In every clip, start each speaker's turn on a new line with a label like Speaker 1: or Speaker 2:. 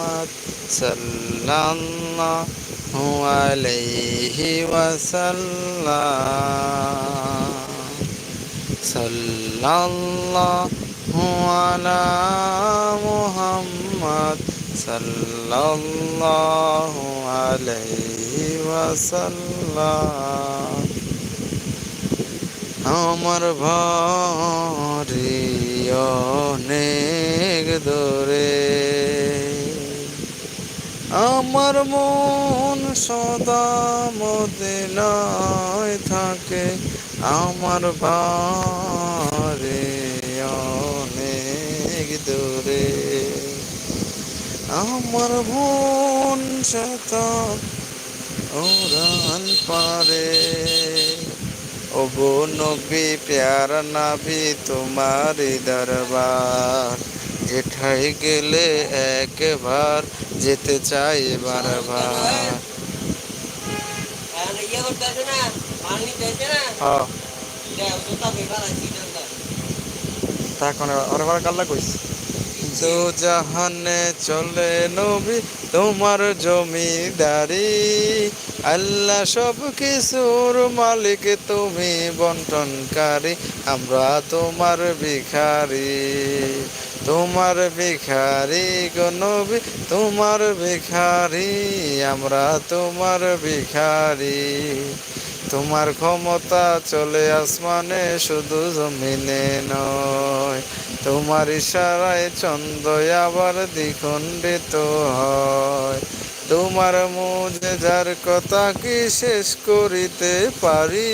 Speaker 1: মুহাম্মদ সাল্লাল্লাহু আলাইহি ওয়াসাল্লাম সাল্লাল্লাহু আলা মুহাম্মদ সাল্লাল্লাহু আলাইহি ওয়াসাল্লাম আমার ভারি অনেক দূরে আমার মন সদা মদিনায় থাকে, আমার বারে অনেক দূরে। আমার মন সদা ওরান পারে। ও নবী, প্যার নাবি তোমার দরবার। যেঠাই গেলে একবার যেতে চাই
Speaker 2: না
Speaker 1: হ্যাঁ জাহানে চলে নবী, তোমার জমিদারি। আল্লাহ সব কিছুর মালিক, তুমি বন্টনকারী, আমরা তোমার ভিখারি। তোমার ভিখারি গো নবী, তোমার ভিখারি, আমরা তোমার ভিখারি। তোমার ক্ষমতা চলে আসমানে, শুধু জমিনে নয়। তোমার ইশারায় চন্দ্র আবার দ্বিখণ্ডিত হয়। তোমার মুজে যার কথা কি শেষ করিতে পারি?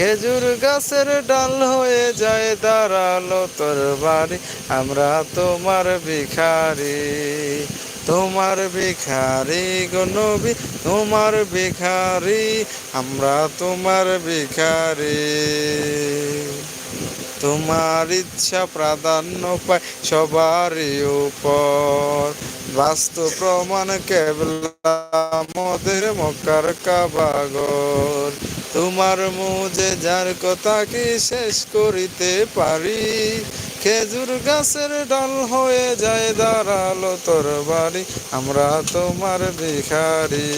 Speaker 1: খেজুর গাছের ডাল হয়ে যায়, দাঁড়াল তোর বাড়ি। আমরা তোমার ভিখারি তোমার ভিখারি গো তোমার ভিখারি, আমরা তোমার ভিখারি। তোমার ইচ্ছা প্রাধান্য পায় সবারই উপর। বাস্তু প্রমাণ কেবল, আমাদের মক্কার কাবাগর তোমার মুজে যার কথা কি শেষ করিতে পারি? খেজুর গাছের ডাল হয়ে যায় দাঁড়াল তোর বাড়ি, আমরা তোমার ভিখারি।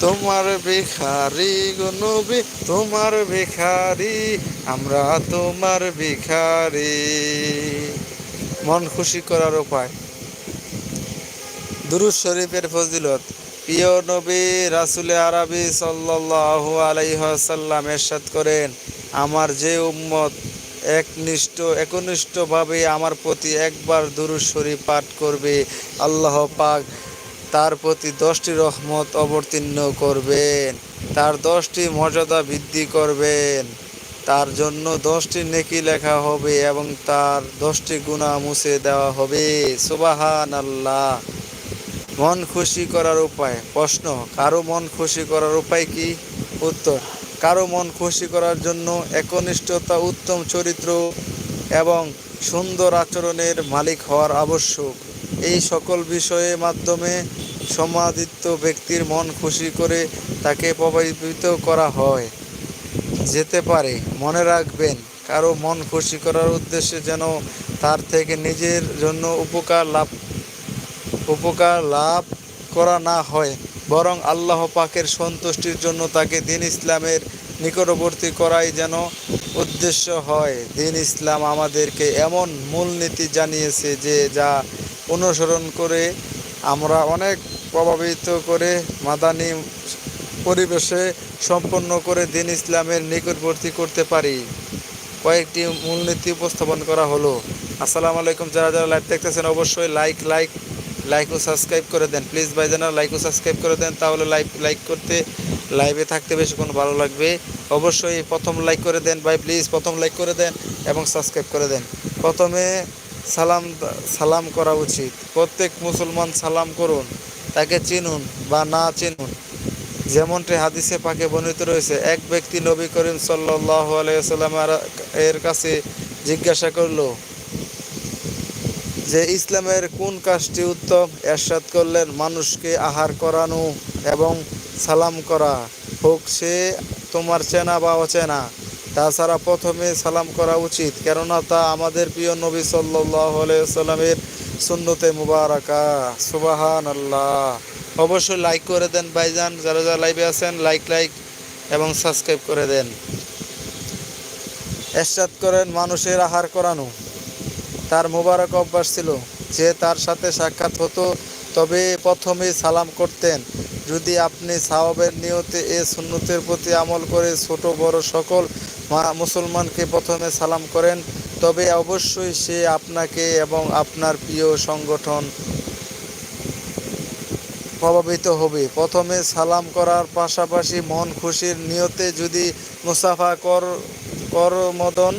Speaker 1: তোমার ভিখারি গো নবী, তোমার ভিখারি, আমরা তোমার ভিখারি। মন খুশি করার উপায়। দুরুজ শরীফের ফজিলত। প্রিয় নবী, রাসুলে আরবি সাল্লাল্লাহু আলাইহাল্লাম এরশাদ করেন, আমার যে উম্মত একনিষ্ঠ, একনিষ্ঠভাবে আমার প্রতি একবার দুরুজ শরীফ পাঠ করবে, আল্লাহ পাক তার প্রতি দশটি রহমত অবতীর্ণ করবেন, তার দশটি মর্যাদা বৃদ্ধি করবেন, তার জন্য দশটি নেকি লেখা হবে এবং তার দশটি গুণা মুছে দেওয়া হবে। সুবাহান আল্লাহ মন খুশি করার উপায়? প্রশ্ন, কারও মন খুশি করার উপায় কি? উত্তর, কারও মন খুশি করার জন্য একনিষ্ঠতা উত্তম চরিত্র এবং সুন্দর আচরণের মালিক হওয়ার আবশ্যক। এই সকল বিষয়ের মাধ্যমে সমাদিত্য ব্যক্তির মন খুশি করে তাকে প্রভাবিত করা হয়। যেতে পারে, মনে রাখবেন, কারও মন খুশি করার উদ্দেশ্যে যেন তার থেকে নিজের জন্য উপকার লাভ উপকার লাভ করা না হয়, বরং আল্লাহ পাকের সন্তুষ্টির জন্য তাকে দিন ইসলামের নিকটবর্তী করাই যেন উদ্দেশ্য হয়। দিন ইসলাম আমাদেরকে এমন মূলনীতি জানিয়েছে যে, যা অনুসরণ করে আমরা অনেক প্রভাবিত করে মাদানি পরিবেশে সম্পন্ন করে দিন ইসলামের নিকটবর্তী করতে পারি। কয়েকটি মূলনীতি উপস্থাপন করা হলো। আসসালামু আলাইকুম। যারা যারা লাইভ দেখতেছেন, অবশ্যই লাইক লাইক লাইক ও সাবস্ক্রাইব করে দেন। প্লিজ ভাই জানা লাইক ও সাবস্ক্রাইব করে দেন, তাহলে লাইভ লাইক করতে লাইভে থাকতে বেশিক্ষণ ভালো লাগবে। অবশ্যই প্রথম লাইক করে দেন ভাই প্লিজ প্রথম লাইক করে দেন এবং সাবস্ক্রাইব করে দেন। প্রথমে সালাম সালাম করা উচিত। প্রত্যেক মুসলমান সালাম করুন, তাকে চিনুন বা না চিনুন। যেমনটি হাদিসে পাকে বর্ণিত রয়েছে, এক ব্যক্তি নবী করিম সাল্লাহ আলাইসাল্লাম এর কাছে জিজ্ঞাসা করল যে ইসলামের কোন কাজটি উত্তম, এরশাদ করলেন মানুষকে আহার করানো এবং সালাম করা। হোক সে তোমার চেনা বা অচেনা, তাছাড়া প্রথমে সালাম করা উচিত, কেননা তা আমাদের প্রিয় নবী সাল্লাহ আলাইসাল্লামের সুন্নতে মুবারাকা। সুবাহান আল্লাহ অবশ্যই লাইক করে দেন ভাইজান, যারা যারা লাইভে আছেন লাইক লাইক এবং সাবস্ক্রাইব করে দেন। এরশাদ করেন মানুষের আহার করানো। তার মুবারক অভ্যাস ছিল যে তার সাথে সাক্ষাৎ হতো, তবে প্রথমেই সালাম করতেন। যদি আপনি সাহাবের নিয়তে এ সুন্নতের প্রতি আমল করে ছোট, বড় সকল মুসলমানকে প্রথমে সালাম করেন, তবে অবশ্যই সে আপনাকে এবং আপনার প্রিয় সংগঠন প্রভাবিত হবে। প্রথমে সালাম করার পাশাপাশি মন খুশির নিয়তে যদি মুসাফা কর করমদন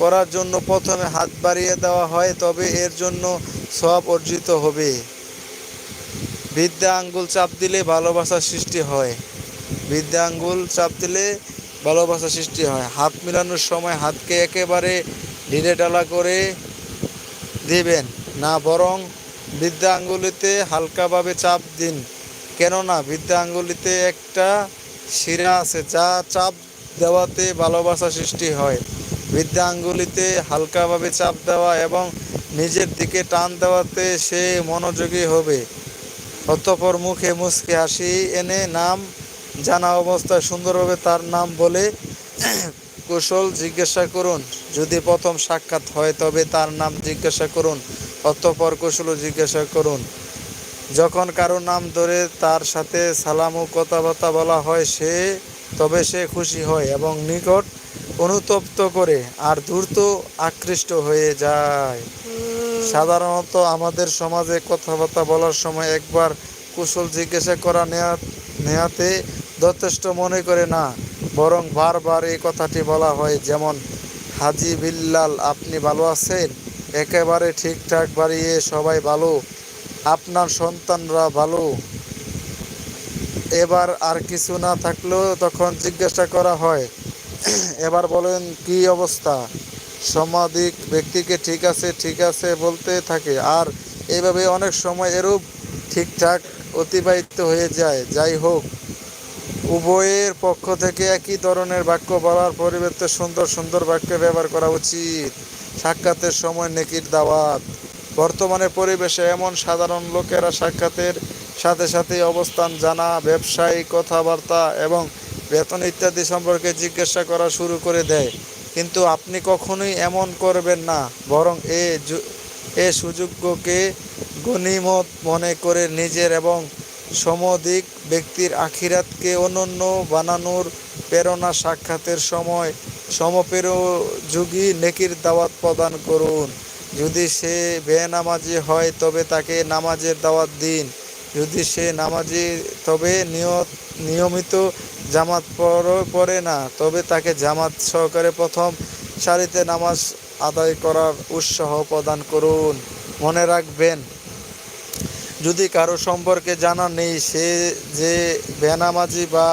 Speaker 1: করার জন্য প্রথমে হাত বাড়িয়ে দেওয়া হয়, তবে এর জন্য সব অর্জিত হবে। বিদ্যা আঙ্গুল চাপ দিলে ভালোবাসা সৃষ্টি হয়। বিদ্যা আঙ্গুল চাপ দিলে ভালোবাসা সৃষ্টি হয়। হাত মিলানোর সময় হাতকে একেবারে ঢিলে ডালা করে দিবেন না, বরং বৃদ্ধা আঙ্গুলিতে হালকাভাবে চাপ দিন। কেননা বৃদ্ধা আঙ্গুলিতে একটা শিরা আছে, যা চাপ দেওয়াতে ভালোবাসা সৃষ্টি হয়। বৃদ্ধা আঙ্গুলিতে হালকাভাবে চাপ দেওয়া এবং নিজের দিকে টান দেওয়াতে সে মনোযোগী হবে। অতঃপর মুখে মুসকে হাসি এনে নাম জানা অবস্থায় সুন্দরভাবে তার নাম বলে কুশল জিজ্ঞাসা করুন। যদি প্রথম সাক্ষাৎ হয় তবে তার নাম জিজ্ঞাসা করুন, অতঃপর কুশল জিজ্ঞাসা করুন। যখন কারও নাম ধরে তার সাথে সালাম ও কথাবার্তা বলা হয় সে, তবে সে খুশি হয় এবং নিকট অনুতপ্ত করে আর দ্রুত আকৃষ্ট হয়ে যায়। সাধারণত আমাদের সমাজে কথাবার্তা বলার সময় একবার কুশল জিজ্ঞাসা করা নেয়া নেয়াতে যথেষ্ট মনে করে না বরং বারবার এই কথাটি বলা হয় যেমন হাজি বিল্লাল আপনি ভালো আছেন? একেবারে ঠিকঠাক বাড়িয়ে সবাই ভালো আপনার সন্তানরা ভালো। এবার আর কিছু না থাকলেও তখন জিজ্ঞাসা করা হয় এবার বলেন, কি অবস্থা? সমাধিক ব্যক্তিকে ঠিক আছে ঠিক আছে বলতে থাকে। আর এইভাবে অনেক সময় এরূপ ঠিকঠাক অতিবাহিত হয়ে যায়। যাই হোক, উভয়ের পক্ষ থেকে একই ধরনের বাক্য বলার পরিবর্তে সুন্দর সুন্দর বাক্য ব্যবহার করা উচিত। সাক্ষাতের সময় নেকির দাওয়াত। বর্তমানে পরিবেশে এমন সাধারণ লোকেরা সাক্ষাতের সাথে সাথে অবস্থান জানা, ব্যবসায়ী কথাবার্তা এবং বেতন ইত্যাদি সম্পর্কে জিজ্ঞাসা করা শুরু করে দেয়। কিন্তু আপনি কখনোই এমন করবেন না, বরং এ এ সুযোগ্যকে গণিমত মনে করে নিজের এবং সমধিক ব্যক্তির আখিরাতকে অনন্য বানানোর প্রেরণা সাক্ষাতের সময় সমপেরোযোগী নেকির দাওয়াত প্রদান করুন। যদি সে বেনামাজি হয়, তবে তাকে নামাজের দাওয়াত দিন। যদি সে নামাজি, তবে নিয়ত, নিয়মিত জামাত পড়ে না, তবে তাকে জামাত সহকারে প্রথম সারিতে নামাজ আদায় করার উৎসাহ প্রদান করুন। মনে রাখবেন, যদি কারও সম্পর্কে জানা নেই, সে যে বেনামাজি বা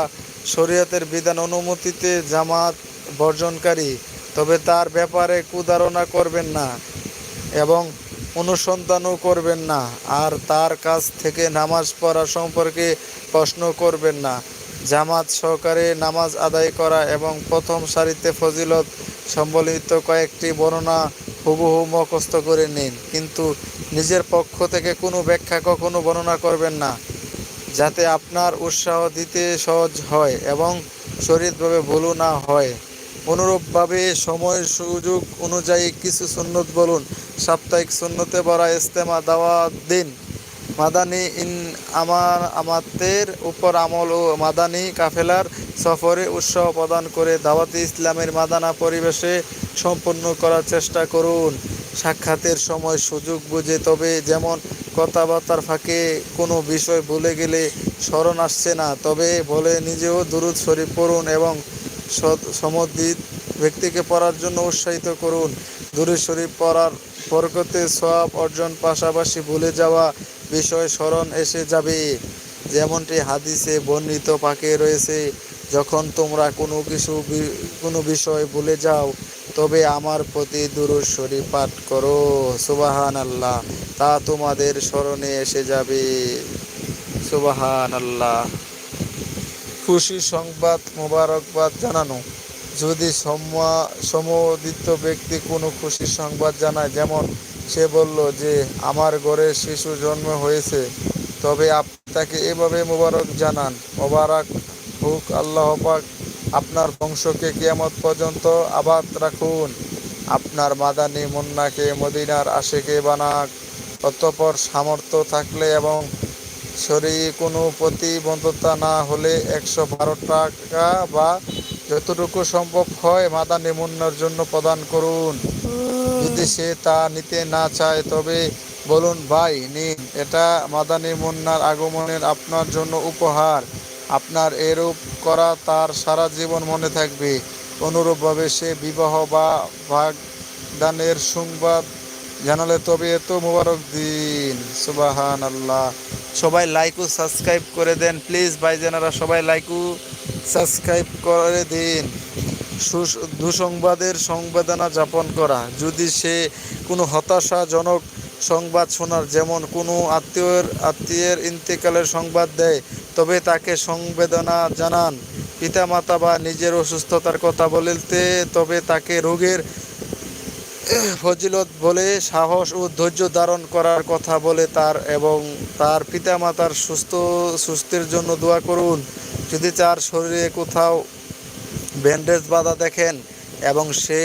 Speaker 1: শরীয়তের বিধান অনুমতিতে জামাত বর্জনকারী, তবে তার ব্যাপারে কুধারণা করবেন না এবং অনুসন্ধানও করবেন না, আর তার কাছ থেকে নামাজ পড়া সম্পর্কে প্রশ্ন করবেন না। জামাত সহকারে নামাজ আদায় করা এবং প্রথম সারিতে ফজিলত সম্বলিত কয়েকটি বর্ণনা হুবহু মুখস্থ করে নিন। কিন্তু নিজের পক্ষ থেকে কোনো ব্যাখ্যা কখনো বর্ণনা করবেন না, যাতে আপনার উৎসাহ দিতে সহজ হয় এবং শরীরভাবে ভুলও না হয়। অনুরূপভাবে সময় সুযোগ অনুযায়ী কিছু সুন্নত বলুন। সাপ্তাহিক সুন্নতে বড়া ইস্তেমা দাওয়াত দিন। মাদানী ইন আমার আমাদের উপর আমল ও মাদানী কাফেলার সফরে উৎসাহ প্রদান করে দাওয়াতি ইসলামের মাদানা পরিবেশে সম্পন্ন করার চেষ্টা করুন। সাক্ষাতের সময় সুযোগ বুঝে, তবে যেমন কথাবার্তার ফাঁকে কোনো বিষয় ভুলে গেলে স্মরণ আসছে না। তবে বলে নিজেও দুরুদ শরীফ পড়ুন এবং সমদ্বিত ব্যক্তিকে পড়ার জন্য উৎসাহিত করুন। দুরুদ শরীফ পড়ার বরকতে সব অর্জন পাশাপাশি ভুলে যাওয়া বিষয় স্মরণ এসে যাবে। যেমনটি হাদিসে বর্ণিত পাকে রয়েছে, যখন তোমরা কোনো কিছু কোনো বিষয় ভুলে যাও, তবে আমার প্রতি দুরুদ শরীফ পাঠ করো। সুবাহান আল্লাহ তা তোমাদের স্মরণে এসে যাবে। সুবাহান আল্লাহ খুশি সংবাদ মোবারকবাদ জানানো। যদি সমদিত ব্যক্তি কোনো খুশি সংবাদ জানায়, যেমন সে বলল যে, আমার ঘরে শিশু জন্ম হয়েছে, তবে আপনি তাকে এভাবে মোবারক জানান। মোবারক হুক, আল্লাহ পাক আপনার বংশকে কিয়ামত পর্যন্ত আবাদ রাখুন। আপনার মাদানি মুন্নাকে মদিনার আশেকে বানাক। অতঃপর সামর্থ্য থাকলে এবং শরীর কোনো প্রতিবন্ধতা না হলে একশো বারো টাকা বা যতটুকু সম্ভব হয় মাদানি মুন্নার জন্য প্রদান করুন। যদি সে তা নিতে না চায়, তবে বলুন, ভাই, নিন। এটা মাদানি মুন্নার আগমনের আপনার জন্য উপহার। আপনার এরূপ করা তার সারা জীবন মনে থাকবে। অনুরূপভাবে সে বিবাহ বা ভাগদানের সংবাদ জানালে তবে এত মোবারক দিন। সুবাহান আল্লাহ সবাই লাইক সাবস্ক্রাইব করে দেন। প্লিজ ভাই ভাইজানারা, সবাই লাইক সাবস্ক্রাইব করে দিন। দুঃসংবাদের সংবেদনা যাপন করা। যদি সে কোনো হতাশাজনক সংবাদ শোনার, যেমন কোনো আত্মীয়ের আত্মীয়ের ইন্তেকালের সংবাদ দেয়, তবে তাকে সংবেদনা জানান। পিতামাতা বা নিজের অসুস্থতার কথা বলতে, তবে তাকে রোগের ফজিলত বলে সাহস ও ধৈর্য ধারণ করার কথা বলে তার এবং তার পিতামাতার সুস্থ, সুস্থের জন্য দোয়া করুন। যদি তার শরীরে কোথাও ব্যান্ডেজ বাঁধা দেখেন এবং সে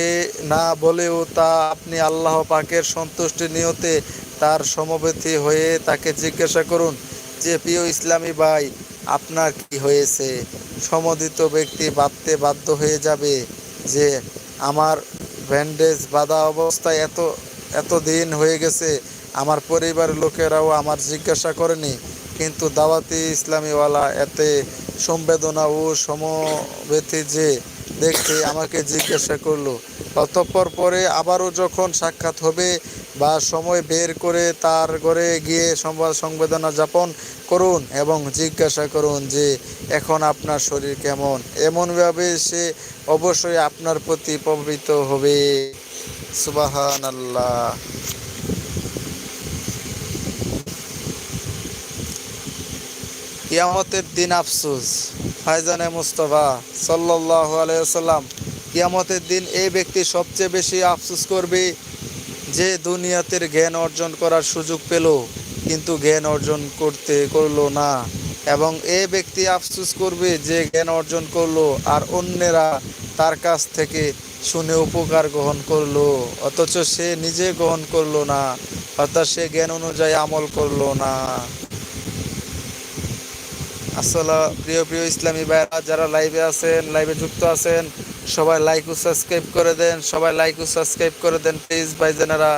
Speaker 1: না বলেও তা আপনি আল্লাহ পাকের সন্তুষ্টি নিয়তে তার সমবেতি হয়ে তাকে জিজ্ঞাসা করুন যে, প্রিয় ইসলামী ভাই, আপনার কি হয়েছে? সমদিত ব্যক্তি বাঁধতে বাধ্য হয়ে যাবে যে, আমার ব্যান্ডেজ বাঁধা অবস্থায় এত এত দিন হয়ে গেছে, আমার পরিবারের লোকেরাও আমার জিজ্ঞাসা করেনি। কিন্তু দাওয়াতি ইসলামীওয়ালা এতে সংবেদনা ও সমবেতি যে দেখতে আমাকে জিজ্ঞাসা করল। অতঃপর পরে আবারও যখন সাক্ষাৎ হবে বা সময় বের করে তার ঘরে গিয়ে সংবাদ সংবেদনা যাপন করুন এবং জিজ্ঞাসা করুন যে এখন আপনার শরীর কেমন। এমনভাবে সে অবশ্যই আপনার প্রতি প্রভাবিত হবে। সুবাহান আল্লাহ কিয়ামতের দিন আফসুস। ফাইজানে মুস্তফা সাল্লাহ আলাইসাল্লাম কিয়ামতের দিন এই ব্যক্তি সবচেয়ে বেশি আফসুস করবে যে দুনিয়াতের জ্ঞান অর্জন করার সুযোগ পেল, কিন্তু জ্ঞান অর্জন করতে করল না। এবং এ ব্যক্তি আফসুস করবে যে জ্ঞান অর্জন করল আর অন্যেরা তার কাছ থেকে শুনে উপকার গ্রহণ করল, অথচ সে নিজে গ্রহণ করল না, অর্থাৎ সে জ্ঞান অনুযায়ী আমল করল না। আসলে প্রিয় প্রিয় ইসলামী ভাইরা যারা লাইভে আছেন লাইভে যুক্ত আছেন, সবাই লাইক ও সাবস্ক্রাইব করে দেন, সবাই লাইক ও সাবস্ক্রাইব করে দেন প্লিজ ভাইজানেরা।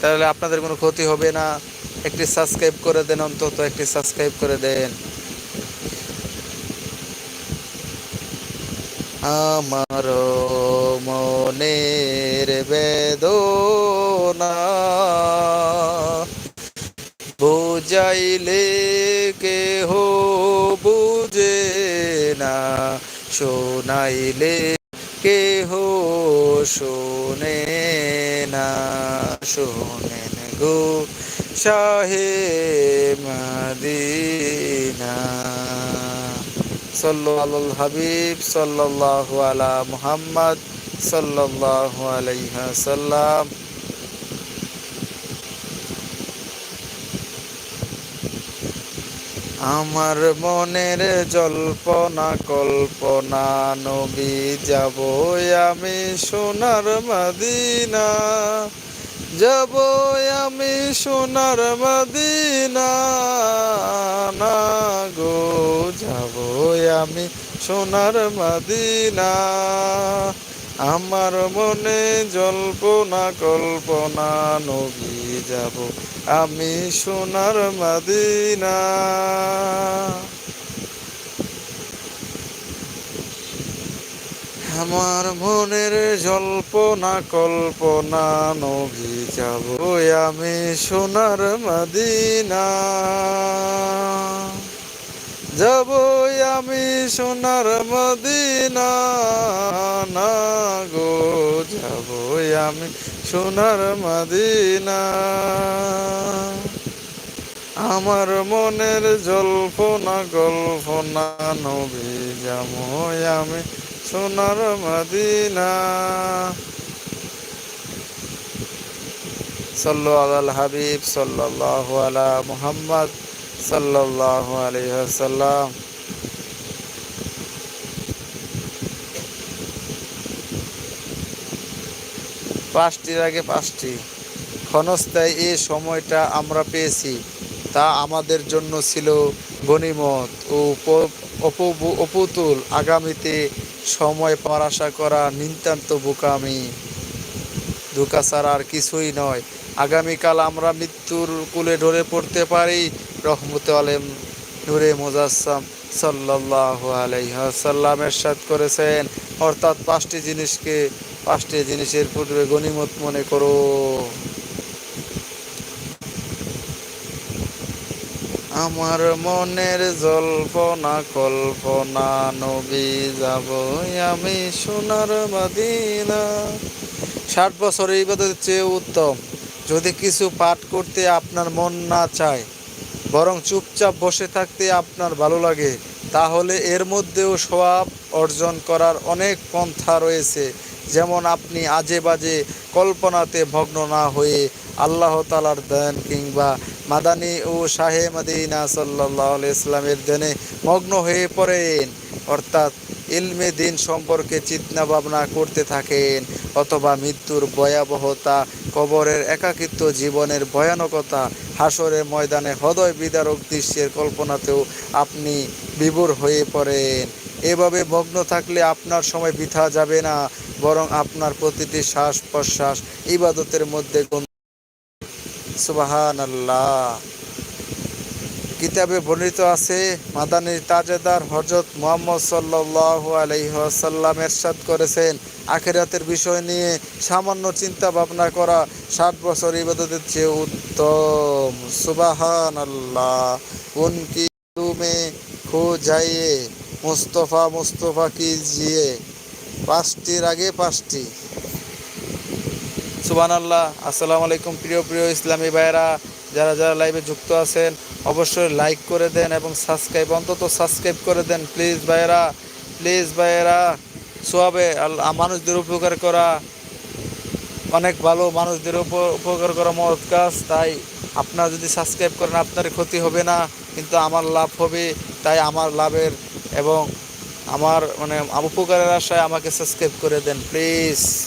Speaker 1: তাহলে আপনাদের কোনো ক্ষতি হবে না। একটি সাবস্ক্রাইব করে দেন, অন্তত একটি সাবস্ক্রাইব করে দেন। আমার মনের বেদনা, বুঝাইলে শোনাইলে কেহ শোনে না। শোনেন গো শাহে মদিনা। সাল্লাল হাবিব, সাল্লাল্লাহু আলা মুহাম্মদ, সাল্লাল্লাহু আলাইহি সাল্লাম আমার মনের জল্পনা, কল্পনা, নবী যাব আমি সোনার মদিনা। যাব আমি সোনার মদিনা। না গো, যাব আমি সোনার মদিনা। আমার মনে জল্পনা কল্পনা নবী যাব আমি সোনার মদিনা। আমার মনের জল্পনা কল্পনা নবী যাব আমি সোনার মদিনা। যাব আমি সোনার মদিনা, না গো যাব আমি সোনার মদিনা। আমার মনের জল্পনা, গল্পনা, নবী যাব আমি সোনার মদিনা। সাল্লু আলাল হাবিব সাল্লাল্লাহু আলা মুহাম্মদ। ওয়াসাল্লাম। পাঁচটির আগে পাঁচটি। ক্ষণস্থায় এই সময়টা আমরা পেয়েছি। তা আমাদের জন্য ছিল গনিমত ও অপুতুল। আগামীতে সময় পাওয়ার আশা করা নিতান্ত বোকামি। ধোকা ছাড়া আর কিছুই নয়। আগামীকাল আমরা মৃত্যুর কুলে ঢলে পড়তে পারি। রহমত আলেম, নূরে মুজাসসাম সাল্লাল্লাহু আলাইহি এরশাদ করেছেন। অর্থাৎ পাঁচটি জিনিসকে, পাঁচটি জিনিসের পূর্বে গনিমত মনে করো। আমার মনের জল্পনা, কল্পনা, নবী যাব আমি সোনার মাদিনা। ষাট বছর ইবাদতের চেয়ে উত্তম। যদি কিছু পাঠ করতে আপনার মন না চায় বরং চুপচাপ বসে থাকতে আপনার ভালো লাগে। তাহলে এর মধ্যেও স্বভাব অর্জন করার অনেক পন্থা রয়েছে। যেমন আপনি আজে বাজে কল্পনাতে ভগ্ন না হয়ে আল্লাহ তালার দেন কিংবা মাদানী ও শাহে মাদিনা সাল্লাহ ইসলামের দেনে মগ্ন হয়ে পড়েন। অর্থাৎ ইলমে দিন সম্পর্কে চিন্তা ভাবনা করতে থাকেন, অথবা মৃত্যুর ভয়াবহতা, কবরের একাকিত্ব, জীবনের ভয়ানকতা, হাসরের ময়দানে হৃদয় বিদারক দৃশ্যের কল্পনাতেও আপনি বিভোর হয়ে পড়েন। এভাবে মগ্ন থাকলে আপনার সময় বৃথা যাবে না, বরং আপনার প্রতিটি শ্বাস প্রশ্বাস ইবাদতের মধ্যে সুবাহান আল্লাহ কিতাবে বর্ণিত আছে মাদানীর তাজেদার হজরত মোহাম্মদ সাল্লাল্লাহু আলাইহি ওয়াসাল্লাম এরশাদ করেছেন। আখেরাতের বিষয় নিয়ে সামান্য চিন্তা ভাবনা করা ষাট বছর ইবাদতের চেয়ে উত্তম। সুবাহান আল্লাহ উনকি তুমে খো যাইয়ে মুস্তফা মুস্তফা কি জিয়ে? পাঁচটির আগে পাঁচটি। সুবান আল্লাহ আসসালামু আলাইকুম প্রিয় প্রিয় ইসলামী ভাইয়েরা, যারা যারা লাইভে যুক্ত আছেন অবশ্যই লাইক করে দেন এবং সাবস্ক্রাইব অন্তত সাবস্ক্রাইব করে দেন। প্লিজ ভাইয়েরা প্লিজ ভাইয়েরা, সোয়াবে মানুষদের উপকার করা, অনেক ভালো মানুষদের উপ- উপকার করা মহৎ কাজ। তাই আপনারা যদি সাবস্ক্রাইব করেন, আপনার ক্ষতি হবে না, কিন্তু আমার লাভ হবে, তাই আমার লাভের এবং আমার মানে উপকারের আশায় আমাকে সাবস্ক্রাইব করে দেন প্লিজ